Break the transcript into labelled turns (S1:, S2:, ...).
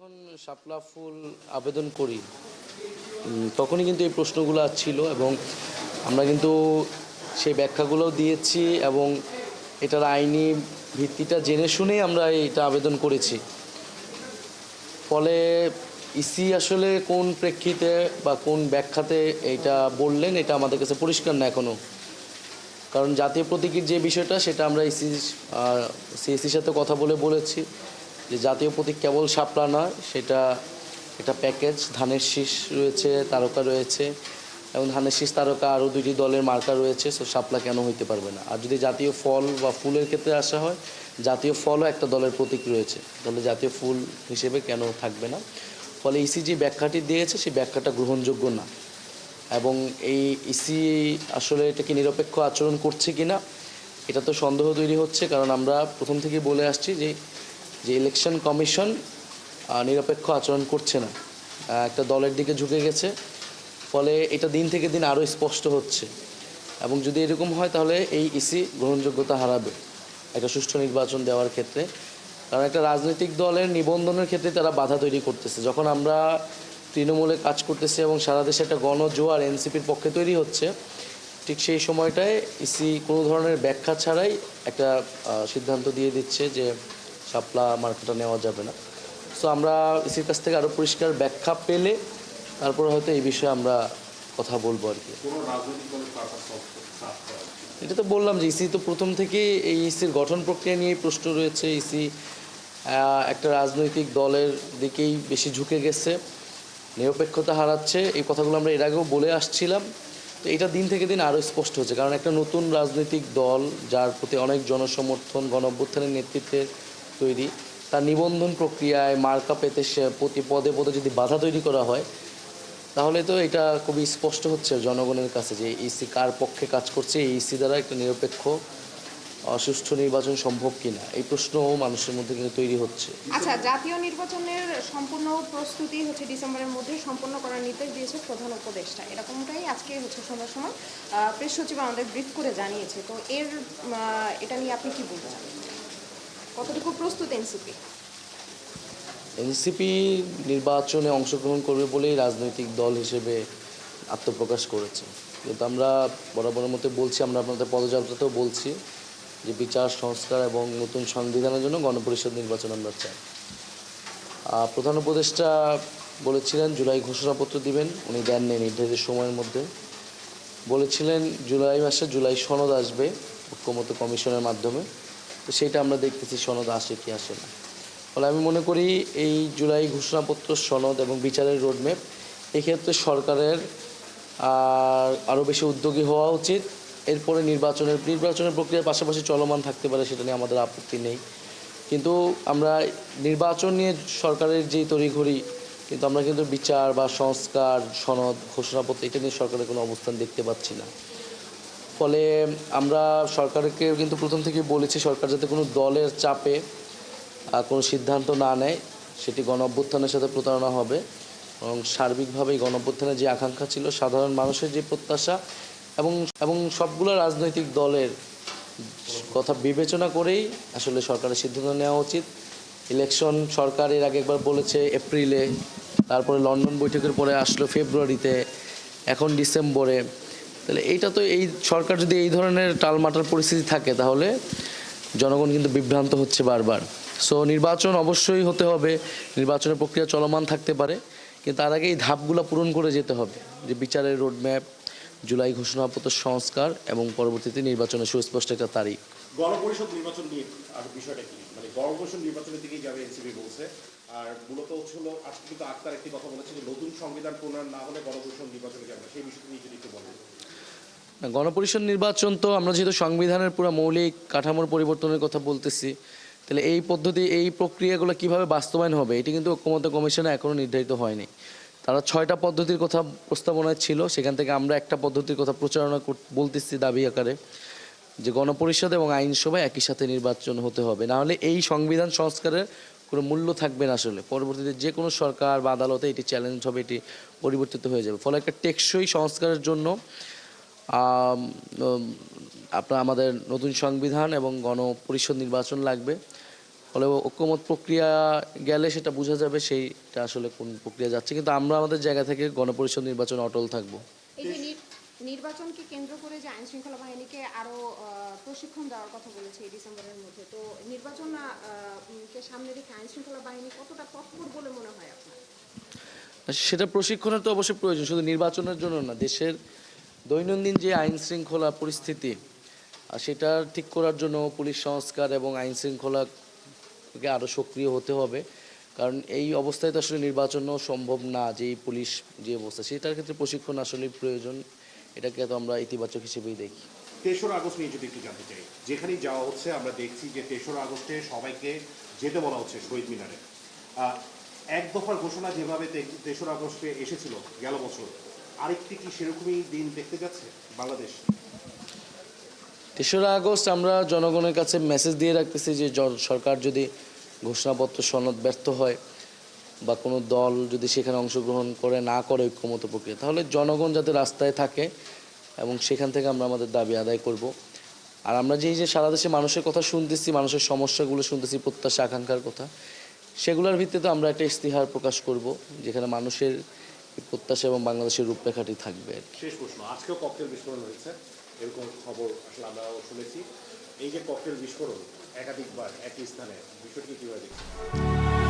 S1: যখন শাপলা ফুল আবেদন করি তখনই কিন্তু এই প্রশ্নগুলো ছিল এবং আমরা কিন্তু সেই ব্যাখ্যাগুলোও দিয়েছি এবং এটার আইনি ভিত্তিটা জেনে শুনেই আমরা এটা আবেদন করেছি। ফলে ইসি আসলে কোন প্রেক্ষিতে বা কোন ব্যাখ্যাতে এটা বললেন, এটা আমাদের কাছে পরিষ্কার না এখনও কারণ জাতীয় প্রতীকীর যে বিষয়টা, সেটা আমরা ইসি সিএসির সাথে কথা বলে বলেছি। যে জাতীয় প্রতীক কেবল শাপলা নয়, সেটা একটা প্যাকেজ। ধানের শীষ রয়েছে, তারকা রয়েছে, এবং ধানের শীষ তারকা আরও দুইটি দলের মার্কা রয়েছে সো শাপলা কেন হইতে পারবে না? আর যদি জাতীয় ফল বা ফুলের ক্ষেত্রে আসা হয়, জাতীয় ফলও একটা দলের প্রতীক রয়েছে। তাহলে জাতীয় ফুল হিসেবে কেন থাকবে না? ফলে ইসি যে ব্যাখ্যাটি দিয়েছে, সেই ব্যাখ্যাটা গ্রহণযোগ্য না। এবং এই ইসি আসলে এটাকে নিরপেক্ষ আচরণ করছে কি না এটা তো সন্দেহ তৈরি হচ্ছে, কারণ আমরা প্রথম থেকে বলে আসছি যে যে ইলেকশন কমিশন নিরপেক্ষ আচরণ করছে না। একটা দলের দিকে ঝুঁকে গেছে, ফলে এটা দিন থেকে দিন আরও স্পষ্ট হচ্ছে। এবং যদি এরকম হয়, তাহলে এই ইসি গ্রহণযোগ্যতা হারাবে একটা সুষ্ঠু নির্বাচন দেওয়ার ক্ষেত্রে। কারণ একটা রাজনৈতিক দলের নিবন্ধনের ক্ষেত্রে তারা বাধা তৈরি করতেছে। যখন আমরা তৃণমূলে কাজ করতেছি এবং সারা দেশে একটা গণজোয়ার এনসিপির পক্ষে তৈরি হচ্ছে, ঠিক সেই সময়টায় ইসি কোনো ধরনের ব্যাখ্যা ছাড়াই একটা সিদ্ধান্ত দিয়ে দিচ্ছে যে শাপলা মার্কেটটা নেওয়া যাবে না। সো আমরা ইসির কাছ থেকে আরও পরিষ্কার ব্যাখ্যা পেলে তারপর হয়তো এই বিষয়ে আমরা কথা বলব আর কি। এটা তো বললাম যে ইসি তো প্রথম থেকে এই ইসির গঠন প্রক্রিয়া নিয়ে প্রশ্ন রয়েছে। ইসি একটা রাজনৈতিক দলের দিকেই বেশি ঝুঁকে গেছে নিরপেক্ষতা হারাচ্ছে। এই কথাগুলো আমরা এর আগেও বলে আসছিলাম। তো এটা দিন থেকে দিন আরও স্পষ্ট হচ্ছে কারণ একটা নতুন রাজনৈতিক দল যার প্রতি অনেক জনসমর্থন গণ অভ্যুত্থানের নেতৃত্বের তৈরি। তার নিবন্ধন প্রক্রিয়ায় মার্কা পেতে সে প্রতি পদে পদে যদি বাধা তৈরি করা হয়, তাহলে তো এটা খুবই স্পষ্ট হচ্ছে জনগণের কাছে যে ইসি কার পক্ষে কাজ করছে, এই ইসি দ্বারা একটা নিরপেক্ষ অসুষ্ঠু নির্বাচন সম্ভব কিনা? এই প্রশ্নও মানুষের মধ্যে কিন্তু তৈরি হচ্ছে।
S2: আচ্ছা জাতীয় নির্বাচনের সম্পূর্ণ প্রস্তুতি হচ্ছে ডিসেম্বরের মধ্যে সম্পূর্ণ করার নির্দেশ দিয়েছে প্রধান উপদেষ্টা। এরকমটাই আজকে হচ্ছে সন্ধ্যার সময় প্রেস সচিব আমাদের ব্রিফ করে জানিয়েছে। তো এর এটা নিয়ে আপনি কি বলতে চান? কতটুকু প্রস্তুত এনসিপি?
S1: এনসিপি নির্বাচনে অংশগ্রহণ করবে বলেই রাজনৈতিক দল হিসেবে আত্মপ্রকাশ করেছে। কিন্তু আমরা বরাবরের মতো বলছি, আমরা আপনাদের পদযাত্রাতেও বলছি যে বিচার, সংস্কার এবং নতুন সংবিধানের জন্য গণপরিষদ নির্বাচন আমরা চাই। প্রধান উপদেষ্টা বলেছিলেন, জুলাই ঘোষণাপত্র দিবেন, উনি দেননি নির্ধারিত সময়ের মধ্যে। বলেছিলেন, জুলাই মাসে জুলাই সনদ আসবে ঐক্যমত কমিশনের মাধ্যমে। তো সেটা আমরা দেখতেছি, সনদ আসে কি আসে না। ফলে আমি মনে করি এই জুলাই ঘোষণাপত্র, সনদ এবং বিচারের রোডম্যাপ এক্ষেত্রে সরকারের আর আরও বেশি উদ্যোগী হওয়া উচিত। এরপরে নির্বাচনের নির্বাচনের প্রক্রিয়ার পাশাপাশি চলমান থাকতে পারে সেটা নিয়ে আমাদের আপত্তি নেই। কিন্তু আমরা নির্বাচন নিয়ে সরকারের যেই তড়িঘড়ি, কিন্তু আমরা কিন্তু বিচার বা সংস্কার, সনদ, ঘোষণাপত্র, এটা নিয়ে সরকারের কোনো অবস্থান দেখতে পাচ্ছি না। ফলে আমরা সরকারকে কিন্তু প্রথম থেকেই বলেছি, সরকার যাতে কোনো দলের চাপে কোনো সিদ্ধান্ত না নেয়, সেটি গণ অভ্যুত্থানের সাথে প্রতারণা হবে। এবং সার্বিকভাবেই গণ অভ্যুত্থানের যে আকাঙ্ক্ষা ছিল, সাধারণ মানুষের যে প্রত্যাশা এবং এবং সবগুলো রাজনৈতিক দলের কথা বিবেচনা করেই আসলে সরকারের সিদ্ধান্ত নেওয়া উচিত। ইলেকশন সরকার এর আগে একবার বলেছে এপ্রিলে, তারপরে লন্ডন বৈঠকের পরে আসলো ফেব্রুয়ারিতে, এখন ডিসেম্বরে। তাহলে এইটা তো এই সরকার যদি এই ধরনের টালমাটার পরিস্থিতি থাকে, তাহলে জনগণ কিন্তু বিভ্রান্ত হচ্ছে বারবার। সো নির্বাচন অবশ্যই হতে হবে, নির্বাচনের প্রক্রিয়া চলমান থাকতে পারে, কিন্তু তার আগে এই ধাপগুলো পূরণ করে যেতে হবে, যে বিচারের রোডম্যাপ, জুলাই ঘোষণাপত্র সংস্কার এবং পরবর্তীতে নির্বাচনের সুস্পষ্ট একটা তারিখ।
S3: গণপরিষদ নির্বাচন নিয়ে আর বিষয়টা কি? মানে গণপরিষদ নির্বাচনের দিকেই যাবে এনসিপি বলছে। আর মূলত হচ্ছে হলো, আজকে কিন্তু আক্তার একটি কথা বলেছে যে নতুন সংবিধান প্রণয়ন না হলে গণপরিষদ নির্বাচনে যাবে সেই বিষয়টি নিয়ে যদি একটু বলেন।
S1: গণপরিষদ নির্বাচন তো আমরা যেহেতু সংবিধানের পুরো মৌলিক কাঠামোর পরিবর্তনের কথা বলতেছি, তাহলে এই পদ্ধতি, এই প্রক্রিয়াগুলো কীভাবে বাস্তবায়ন হবে, এটি কিন্তু ঐক্যমত কমিশনে এখনও নির্ধারিত হয়নি। তারা ছয়টা পদ্ধতির কথা প্রস্তাবনায় ছিল, সেখান থেকে আমরা একটা পদ্ধতির কথা প্রচারণা বলতেছি দাবি আকারে, যে গণপরিষদ এবং আইনসভা একই সাথে নির্বাচন হতে হবে। না হলে এই সংবিধান সংস্কারের কোনো মূল্য থাকবে না আসলে। পরবর্তীতে যে কোনো সরকার বা আদালতে এটি চ্যালেঞ্জ হবে, এটি পরিবর্তিত হয়ে যাবে। ফলে একটা টেকসই সংস্কারের জন্য আপনার আমাদের নতুন সংবিধান এবং গণপরিষদ নির্বাচন লাগবে। ফলে ঐক্যমত প্রক্রিয়া গেলে সেটা বোঝা যাবে সেইটা আসলে কোন প্রক্রিয়া যাচ্ছে। কিন্তু আমরা আমাদের জায়গা থেকে গণপরিষদ নির্বাচন অটল থাকব।
S2: নির্বাচনকে কেন্দ্র করে যে আইন শৃঙ্খলা বাহিনীকে আরও প্রশিক্ষণ দেওয়ার কথা বলেছে এই ডিসেম্বরের মধ্যে তো নির্বাচন কে সামনে রেখে আইন শৃঙ্খলা বাহিনী কতটা তৎপর বলে মনে হয় আপনার?
S1: সেটা প্রশিক্ষণের তো অবশ্যই প্রয়োজন শুধু নির্বাচনের জন্য না দেশের দৈনন্দিন যে আইন শৃঙ্খলা পরিস্থিতি সেটা ঠিক করার জন্য পুলিশ সংস্কার এবং আইন শৃঙ্খলাকে আরও সক্রিয় হতে হবে। কারণ এই অবস্থায় তো আসলে নির্বাচনও সম্ভব না যে পুলিশ যে অবস্থা, সেটার ক্ষেত্রে প্রশিক্ষণ আসলে প্রয়োজন। এটাকে তো আমরা ইতিবাচক হিসেবেই দেখি।
S3: তেসরা আগস্ট নিয়ে যদি একটু জানতে চাই, যেখানেই যাওয়া হচ্ছে, আমরা দেখছি যে তেসরা আগস্টে সবাইকে যেতে বলা হচ্ছে শহীদ মিনারে। এক দফার ঘোষণা যেভাবে তেসরা আগস্টে এসেছিল গেল বছর আরেকটি কি সেরকমই দিন দেখতে যাচ্ছে বাংলাদেশ?
S1: তেসরা আগস্ট আমরা জনগণের কাছে মেসেজ দিয়ে রাখতেছি যে সরকার যদি ঘোষণাপত্র, সনদ ব্যর্থ হয় বা কোনো দল যদি সেখানে অংশগ্রহণ করে, না করে ঐক্যমত প্রক্রিয়া, তাহলে জনগণ যাতে রাস্তায় থাকে এবং সেখান থেকে আমরা আমাদের দাবি আদায় করব। আর আমরা যে এই যে সারা দেশে মানুষের কথা শুনতেছি, মানুষের সমস্যাগুলো শুনতেছি, প্রত্যাশা, আকাঙ্ক্ষার কথা, সেগুলোর ভিত্তিতে আমরা একটা ইস্তিহার প্রকাশ করব, যেখানে মানুষের প্রত্যাশা এবং বাংলাদেশের রূপরেখাটি থাকবে
S3: শেষ প্রশ্ন, আজকেও ককটেল বিস্ফোরণ হয়েছে, এরকম খবর আসলে আমরাও শুনেছি। এই যে ককটেল বিস্ফোরণ, একাধিকবার একই স্থানে, বিষয়টি কীভাবে দেখছেন?